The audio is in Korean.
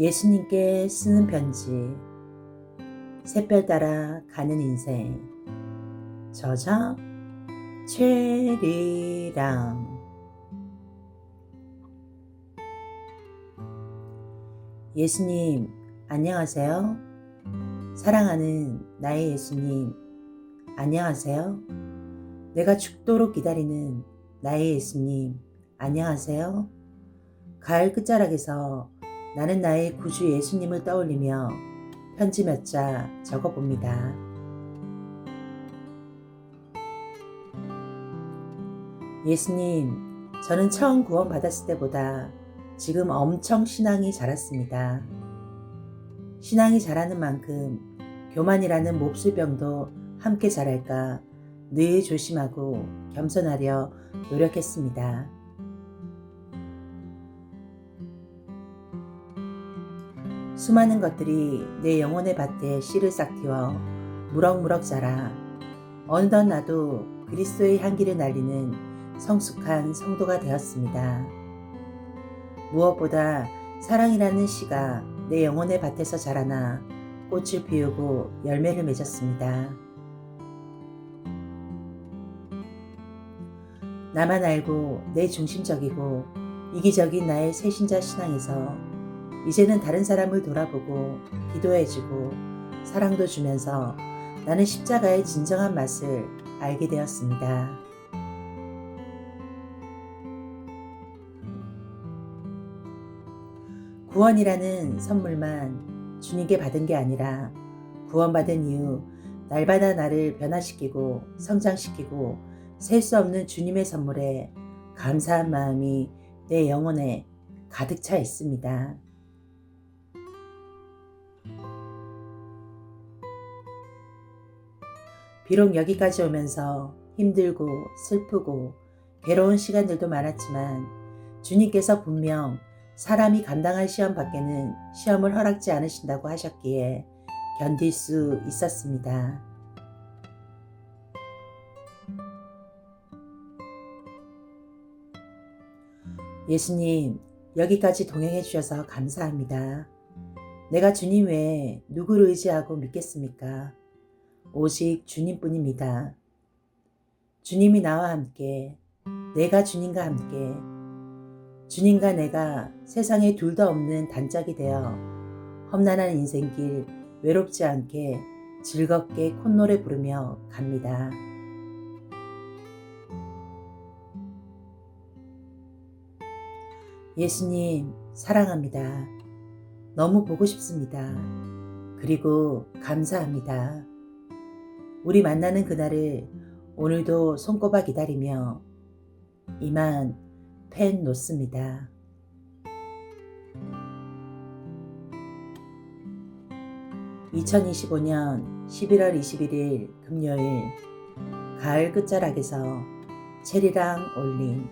예수님께 쓰는 편지 샛별 따라 가는 인생 저자 최리랑 예수님 안녕하세요. 사랑하는 나의 예수님 안녕하세요. 내가 죽도록 기다리는 나의 예수님 안녕하세요. 가을 끝자락에서 나는 나의 구주 예수님을 떠올리며 편지 몇 자 적어봅니다. 예수님, 저는 처음 구원 받았을 때보다 지금 엄청 신앙이 자랐습니다. 신앙이 자라는 만큼 교만이라는 몹쓸 병도 함께 자랄까 늘 조심하고 겸손하려 노력했습니다. 수많은 것들이 내 영혼의 밭에 씨를 싹 틔워 무럭무럭 자라 어느덧 나도 그리스도의 향기를 날리는 성숙한 성도가 되었습니다. 무엇보다 사랑이라는 씨가 내 영혼의 밭에서 자라나 꽃을 피우고 열매를 맺었습니다. 나만 알고 내 중심적이고 이기적인 나의 새신자 신앙에서 이제는 다른 사람을 돌아보고 기도해주고 사랑도 주면서 나는 십자가의 진정한 맛을 알게 되었습니다. 구원이라는 선물만 주님께 받은 게 아니라 구원받은 이후 날마다 나를 변화시키고 성장시키고 셀 수 없는 주님의 선물에 감사한 마음이 내 영혼에 가득 차 있습니다. 비록 여기까지 오면서 힘들고 슬프고 괴로운 시간들도 많았지만 주님께서 분명 사람이 감당할 시험 밖에는 시험을 허락지 않으신다고 하셨기에 견딜 수 있었습니다. 예수님, 여기까지 동행해 주셔서 감사합니다. 내가 주님 외에 누구를 의지하고 믿겠습니까? 오직 주님뿐입니다. 주님이 나와 함께, 내가 주님과 함께, 주님과 내가 세상에 둘 다 없는 단짝이 되어 험난한 인생길 외롭지 않게 즐겁게 콧노래 부르며 갑니다. 예수님, 사랑합니다. 너무 보고 싶습니다. 그리고 감사합니다. 우리 만나는 그날을 오늘도 손꼽아 기다리며 이만 펜 놓습니다. (2025년 11월 21일) 금요일 가을 끝자락에서 체리랑 올린